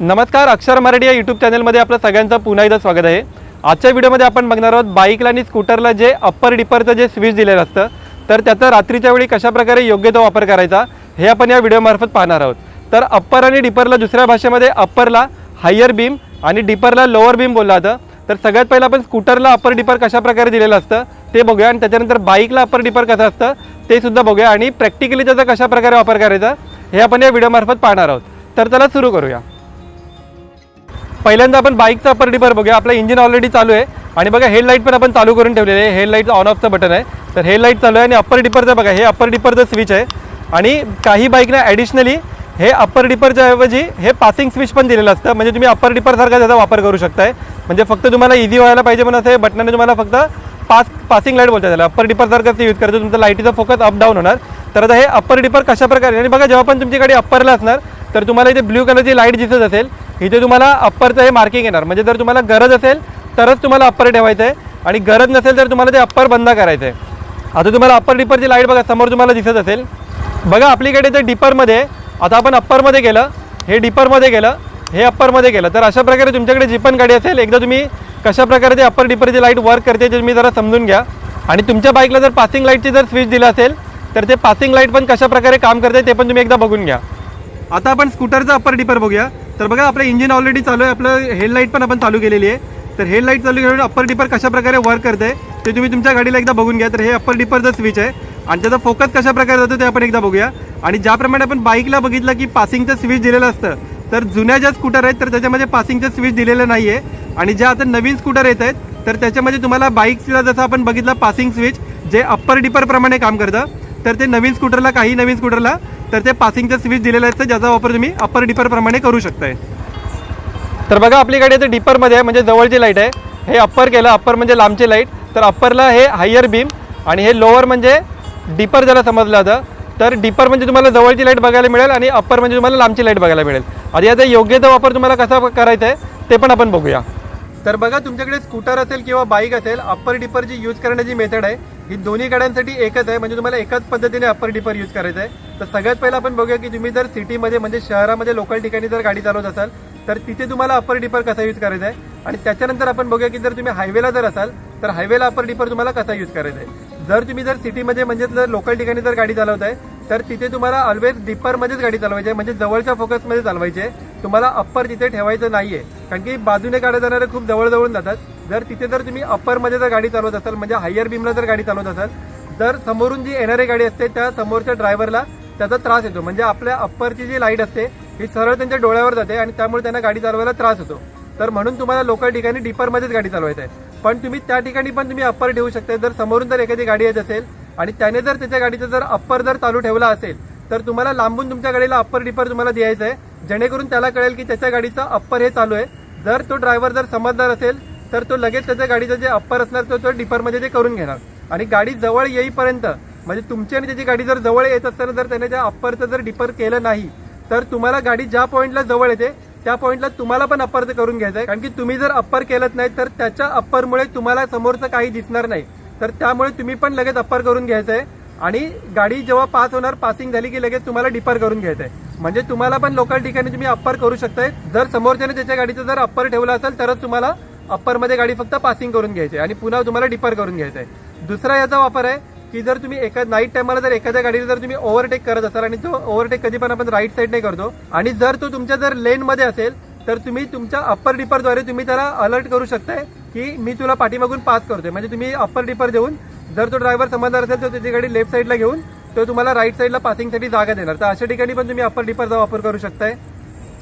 नमस्कार अक्षर मराठी या यूट्यूब चॅनलमध्ये आपलं सगळ्यांचं पुन्हा एकदा स्वागत आहे. आजच्या व्हिडिओमध्ये आपण बघणार आहोत बाईकला आणि स्कूटरला जे अप्पर डिपरचं जे स्विच दिलेलं असतं तर त्याचा रात्रीच्या वेळी कशाप्रकारे योग्य तो वापर करायचा हे आपण या व्हिडिओमार्फत पाहणार आहोत. तर अप्पर आणि डिपरला दुसऱ्या भाषेमध्ये अप्परला हायर बीम आणि डिपरला लोअर बीम बोललं जातं. तर सगळ्यात पहिलं आपण स्कूटरला अप्पर डिपर कशाप्रकारे दिलेलं असतं ते बघूया. आणि त्याच्यानंतर बाईकला अप्पर डिपर कसं असतं ते सुद्धा बघूया. आणि प्रॅक्टिकली त्याचा कशाप्रकारे वापर करायचा हे आपण या व्हिडिओमार्फत पाहणार आहोत. तर चला सुरू करूया. पहिल्यांदा आपण बाईकचा अपर डिपर बघूया. आपलं इंजिन ऑलरेडी चालू आहे. आणि बघा हेडलाईट पण आपण चालू करून ठेवलेले आहे. हेडलाईट ऑन ऑफचं बटन आहे. तर हेडलाईट चालू आहे आणि अप्पर डिपरचं बघा हे अप्पर डिपरचं स्विच आहे. आणि काही बाईकना ॲडिशनली हे अप्पर डिपरच्या ऐवजी हे पासिंग स्विच पण दिलेलं असतं. म्हणजे तुम्ही अप्पर डिपरसारखा त्याचा वापर करू शकताय. म्हणजे फक्त तुम्हाला इझी व्हायला पाहिजे म्हणून असं हे बटनाने तुम्हाला फक्त पास पासिंग लाइट बोलता त्याला. अप्पर डिपरसारखंच यूज करायचं तुमचं लाईटीचा फोकस अप डाऊन होणार. तर आता हे अप्पर डिपर कशा प्रकारे आणि बघा जेव्हा पण तुमची गाडी अप्परला असणार तर तुम्हाला इथे ब्ल्यू कलरची लाइट दिसत असेल. इथे तुम्हाला अप्परचं हे मार्किंग येणार. म्हणजे जर तुम्हाला गरज असेल तरच तुम्हाला अप्पर ठेवायचं आहे आणि गरज नसेल तर तुम्हाला ते अप्पर बंद करायचं आहे आता तुम्हाला अप्पर डिपरची लाइट बघा समोर तुम्हाला दिसत असेल. बघा आपलीकडे ते डिपरमध्ये आता आपण अप्परमध्ये गेलं हे डिपरमध्ये गेलं हे अप्परमध्ये गेलं तर अशा प्रकारे तुमच्याकडे जी पण गाडी असेल एकदा तुम्ही कशा प्रकारे ते अप्पर डिपरची लाइट वर्क करते ते तुम्ही जरा समजून घ्या. आणि तुमच्या बाईकला जर पासिंग लाईटची जर स्विच दिलं असेल तर ते पासिंग लाइट पण कशा प्रकारे काम करते ते पण तुम्ही एकदा बघून घ्या. आता आपण स्कूटरचा अप्पर डिपर बघूया. तर बघा आपलं इंजिन ऑलरेडी चालू आहे. आपलं हेडलाईट पण आपण चालू केलेली आहे. तर हेडलाईट चालू केलं अप्पर डिपर कशा प्रकारे वर्क करते ते तुम्ही तुमच्या गाडीला एकदा बघून घ्या. तर हे अप्पर डिपरचं स्विच आहे. आणि त्याचा फोकस कशा प्रकारे जातो ते आपण एकदा बघूया. आणि ज्याप्रमाणे आपण बाईकला बघितलं की पासिंगचं स्विच दिलेलं असतं तर जुन्या ज्या स्कूटर आहेत तर त्याच्यामध्ये पासिंगचं स्विच दिलेलं नाही आहे आणि ज्या आता नवीन स्कूटर येत आहेत तर त्याच्यामध्ये तुम्हाला बाईक्सला जसं आपण बघितलं पासिंग स्विच जे अप्पर डिपरप्रमाणे काम करतं तर ते नवीन स्कूटरला काही नवीन स्कूटरला तर ते पासिंगचं स्विच दिलेलं असतं ज्याचा वापर तुम्ही अप्पर डिपरप्रमाणे करू शकताय. तर बघा आपल्याकडे ते डिपरमध्ये आहे म्हणजे जवळची लाइट आहे. हे अप्पर केलं अप्पर म्हणजे लांबची लाइट तर अप्परला हे हायर बीम आणि हे लोअर म्हणजे डिपर ज्याला समजलं जातं. तर डिपर म्हणजे तुम्हाला जवळची लाइट बघायला मिळेल आणि अप्पर म्हणजे तुम्हाला लांबची लाइट बघायला मिळेल. आणि याचा योग्य तो वापर तुम्हाला कसा करायचा आहे ते पण आपण बघूया. तर बघा तुमच्याकडे स्कूटर असेल किंवा बाईक असेल अप्पर डिपर जी यूज करण्याची मेथड आहे ही दोन्ही गाड्यांसाठी एकच आहे. म्हणजे तुम्हाला एकाच पद्धतीने अप्पर डिपर यूज करायचं आहे. तर सगळ्यात पहिलं आपण बघूया की तुम्ही जर सिटीमध्ये म्हणजे शहरामध्ये लोकल ठिकाणी जर गाडी चालवत असाल तर तिथे तुम्हाला अप्पर डिपर कसा यूज करायचा आहे? आणि त्याच्यानंतर आपण बघूया की जर तुम्ही हायवेला जर असाल तर हायवेला अप्पर डिपर तुम्हाला कसा यूज करायचा आहे? जर तुम्ही जर सिटीमध्ये म्हणजे जर लोकल ठिकाणी जर गाडी चालवत आहे तर तिथे तुम्हाला ऑलवेज डिपरमध्येच गाडी चालवायची आहे. म्हणजे जवळच्या फोकसमध्ये चालवायची आहे. तुम्हाला अप्पर तिथे ठेवायचं नाहीये. कारण की बाजूने गाड्या जाणारे खूप जवळ जवळून जातात. जर तिथे जर तुम्ही अप्परमध्ये जर गाडी चालवत असाल म्हणजे हायर बीमला जर गाडी चालवत असाल जर समोरून जी येणारी गाडी असते त्या समोरच्या ड्रायव्हरला त्याचा त्रास येतो. म्हणजे आपल्या अप्परची जी लाइट असते ही सरळ त्यांच्या डोळ्यावर जाते आणि त्यामुळे त्यांना गाडी चालवायला त्रास होतो. तर म्हणून तुम्हाला लोकल ठिकाणी डिपरमध्येच गाडी चालवायचं आहे. पण तुम्ही त्या ठिकाणी पण तुम्ही अप्पर ठेवू शकता जर समोरून जर एखादी गाडी येत असेल आणि त्याने जर त्याच्या गाडीचा जर अप्पर जर चालू ठेवला असेल तर तुम्हाला लांबून तुमच्या गाडीला अप्पर डिपर तुम्हाला द्यायचं आहे जेणेकरून त्याला कळेल की त्याच्या गाडीचा अप्पर हे चालू आहे. जर तो ड्रायव्हर जर समजदार असेल तर तो लगेच त्याच्या गाडीचं जे अप्पर असणार तो तो डिपरमध्ये ते करून घेणार. आणि गाडी जवळ येईपर्यंत म्हणजे तुमची आणि त्याची गाडी जर जवळ येत असताना जर त्याने त्या अप्परचं जर डिपर केलं नाही तर तुम्हाला गाडी ज्या पॉईंटला जवळ येते त्या पॉईंटला तुम्हाला पण अप्पर करून घ्यायचं आहे कारण की तुम्ही जर अप्पर केलंच नाही तर त्याच्या अप्परमुळे तुम्हाला समोरचं काही दिसणार नाही. तर त्यामुळे तुम्ही पण लगेच अप्पर करून घ्यायचं आहे आणि गाडी जेव्हा पास होणार पासिंग झाली की लगेच तुम्हाला डिपर करून घ्यायचं आहे म्हणजे तुम्हाला पण लोकल ठिकाणी तुम्ही अप्पर करू शकताय. जर समोरच्याने त्याच्या गाडीचं जर अप्पर ठेवलं असेल तरच तुम्हाला अप्परमध्ये गाडी फक्त पासिंग करून घ्यायची आहे. आणि पुन्हा तुम्हाला डिपर करून घ्यायचं आहे दुसरा याचा वापर आहे की जर तुम्ही एका नाईट टायमाला जर एखाद्या गाडीला जर तुम्ही ओव्हरटेक करत असाल आणि तो ओव्हरटेक कधी पण आपण राईट साईडने करतो आणि जर तो तुमच्या जर लेनमध्ये असेल तर तुम्ही तुमच्या अप्पर डिपरद्वारे तुम्ही त्याला अलर्ट करू शकताय. की मी तुला पाठीमागून पास करतोय. म्हणजे तुम्ही अप्पर डिपर देऊन जर तो ड्रायव्हर समजणार असेल तर त्याची गाडी लेफ्ट साईडला घेऊन तो तुम्हाला राईट साईडला पासिंगसाठी जागा देणार. तर अशा ठिकाणी पण तुम्ही अप्पर डिपरचा वापर करू शकताय.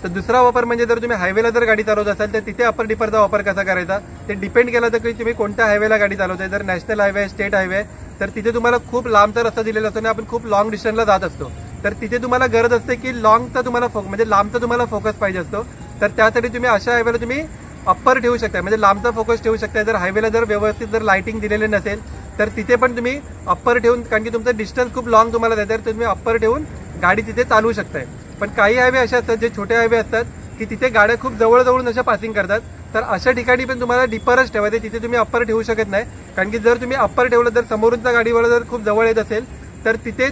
तर दुसरा वापर म्हणजे जर तुम्ही हायवेला जर गाडी चालवत असाल तर तिथे अप्पर डिपरचा वापर कसा करायचा? ते डिपेंड केलं तर की तुम्ही कोणत्या हायवेला गाडी चालवताय. जर नॅशनल हायवे स्टेट हायवे तर तिथे तुम्हाला खूप लांबचा रस्ता दिलेला असतो आणि आपण खूप लॉंग डिस्टन्सला जात असतो. तर तिथे तुम्हाला गरज असते की लॉंगचा तुम्हाला फोक म्हणजे लांबचा तुम्हाला फोकस पाहिजे असतो. तर त्यासाठी तुम्ही अशा हायवेला तुम्ही अप्पर ठेवू शकता म्हणजे लांबचा फोकस ठेवू शकता जर हायवेला जर व्यवस्थित जर लायटिंग दिलेले नसेल तर तिथे पण तुम्ही अप्पर ठेवून कारण की तुमचं डिस्टन्स खूप लॉंग तुम्हाला देतं तर तुम्ही अप्पर ठेवून गाडी तिथे चालवू शकताय. पण काही हायवे असे असतात जे छोटे हायवे असतात की तिथे गाड्या खूप जवळजवळून अशा पासिंग करतात. तर अशा ठिकाणी पण तुम्हाला डिपरच ठेवायचे तिथे तुम्ही अप्पर ठेवू शकत नाही. कारण की जर तुम्ही अप्पर ठेवलं जर समोरूनचा गाडीवाला जर खूप जवळ येत असेल तर तिथे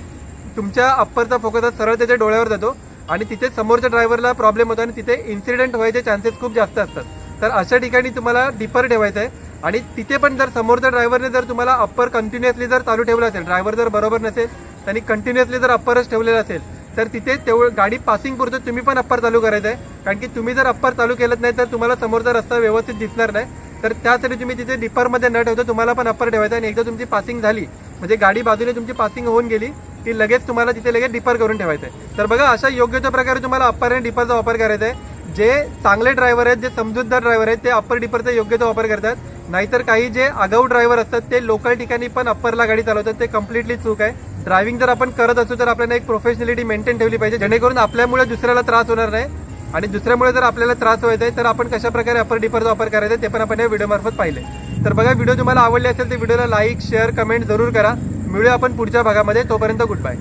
तुमच्या अप्परचा फोकस हा सरळ त्याच्या डोळ्यावर जातो. आणि तिथे समोरच्या ड्रायव्हरला प्रॉब्लेम होतो आणि तिथे इन्सिडेंट व्हायचे चान्सेस खूप जास्त असतात. तर अशा ठिकाणी तुम्हाला डिपर ठेवायचं आहे. आणि तिथे पण जर समोरच्या ड्रायव्हरने जर तुम्हाला अप्पर कंटिन्युअसली जर चालू ठेवलं असेल ड्रायव्हर जर बरोबर नसेल त्यांनी कंटिन्युअसली जर अप्परच ठेवलेलं असेल तर तिथे तेवढं गाडी पासिंग पुरतं तुम्ही पण अप्पर चालू करायचं आहे. कारण की तुम्ही जर अप्पर चालू केलं नाही तर तुम्हाला समोरचा रस्ता व्यवस्थित दिसणार नाही. तर त्यासाठी तुम्ही तिथे डिपरमध्ये न ठेवता तुम्हाला पण अप्पर ठेवायचं आहे. आणि एकदा तुमची पासिंग झाली म्हणजे गाडी बाजूने तुमची पासिंग होऊन गेली की लगेच तुम्हाला तिथे लगेच डिपर करून ठेवायचं आहे. तर बघा अशा योग्य त्या प्रकारे तुम्हाला अप्पर आणि डिपरचा वापर करायचा आहे. जे चांगले ड्रायव्हर आहेत जे समजूतदार ड्रायव्हर आहेत ते अप्पर डिपरचा योग्य तो वापर करतात. नाहीतर काही जे आगाऊ ड्रायव्हर असतात ते लोकल ठिकाणी पण अप्परला गाडी चालवतात. ते कम्प्लिटली चूक आहे. ड्रायव्हिंग जर आपण करत असू तर आपल्याला एक प्रोफेशनलिटी मेंटेन ठेवली पाहिजे. जेणेकरून आपल्यामुळे दुसऱ्याला त्रास होणार नाही. आणि दुसऱ्यामुळे जर आपल्याला त्रास व्हायचा आहे तर आपण कशा प्रकारे अपर डिपरचा वापर करायचा आहे ते पण आपण या व्हिडिओमार्फत पाहिले. तर बघा व्हिडिओ तुम्हाला आवडले असेल तर व्हिडिओला लाईक शेअर कमेंट जरूर करा. मिळूया आपण पुढच्या भागामध्ये. तोपर्यंत गुड बाय